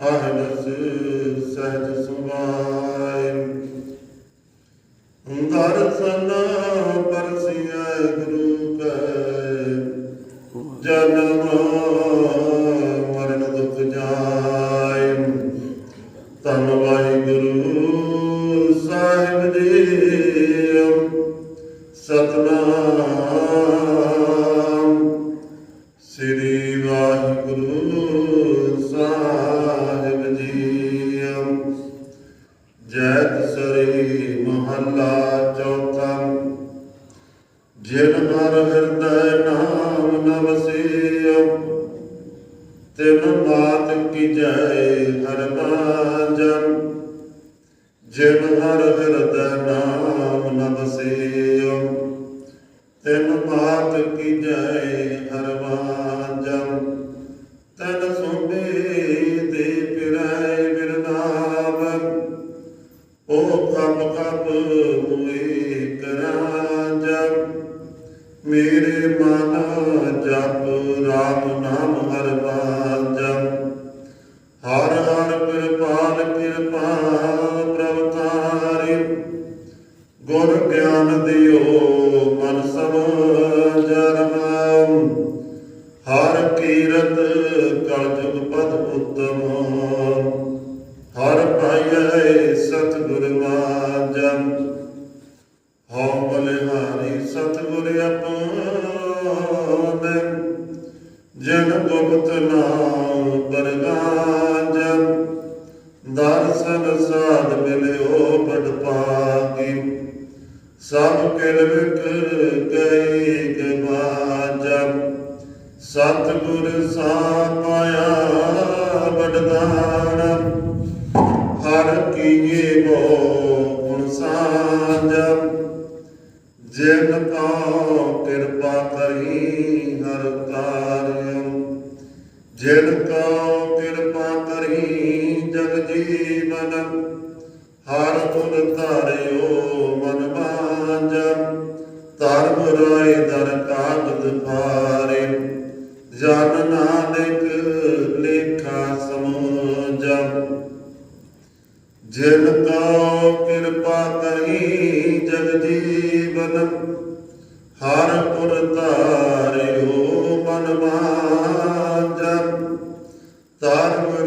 ਅਹਨਸ ਸਹਿਜ ਸੁਭਾਇ ਦਰਸ਼ਨ ਪਰਸਿਐ ਗੁਰੂ ਕੈ। ਜਨਮ ਜੈਤ ਸਰੀ ਮਹੱਲਾ ਚੌਥਾ। ਜਿਨ ਹਰ ਹਿਰਦੈ ਨਾਮ ਨ ਤਿਨ ਮਾਤ ਕੀ ਜੈ ਹਰ ਮਾਜਨ। ਜਿਨ ਹਰ ਹਿਰਦੈ ਨਾਮ ਨ ਵਸਿਓ ਤਿਨ ਮਾਤ ਕੀ ਜੈ ਹਰ ਮਾਜਨ। ਗੁਰ ਗਿਆਨ ਦਿਓ, ਮਨ ਸਮਝਰਮ ਹਰ ਕੀਰਤ ਕਲ ਜੁਗ ਪਦ ਉਤਮ। ਹਰ ਪਾਈਐ ਸਤਿਗੁਰ ਮਾਜਨ। ਹਉ ਬਲਿਹਾਰੀ ਸਤਿਗੁਰ ਆਪਨੇ ਜਨ ਗੁਪਤ ਨਾਮ ਪਰਗਾਜਨ। ਦਰਸ਼ਨ ਸਾਧ ਮਿਲਿਓ ਪਦ ਪਾਗੀ ਸਭ ਕਿਲ ਵਿਕ ਗਈ ਗਵਾਜਨ ਸਤਿਗੁਰ ਸਾਪਾਇਆ ਬਡਦਾਨ। ਹਰ ਕੀਏ ਗੁਣ ਸਾਜਨ ਜਿਨ ਕਾ ਕਿਰਪਾ ਕਰੀ ਹਰ ਕਾਰਿਯ ਜਿਨ ਕਾ ਕਿਰਪਾ ਕਰੀ ਜਗ ਜੀਵਨ, ਹਰ ਗੁਣ ਧਾਰਿਓ ਰਾਏ ਦਰ ਕਾਗਦ ਫਾਰੇ ਜਨ ਨਾਨਕ ਲੇਖਾ ਸਮਝਨ ਜਿਨ ਕਾ ਕਿਰਪਾ ਕਰੀ ਜਗ ਜੀਵਨ, ਹਰ ਪੁਰ ਧਾਰਿਓ ਮਨ ਮਾਂਜਨ ਧਰਮ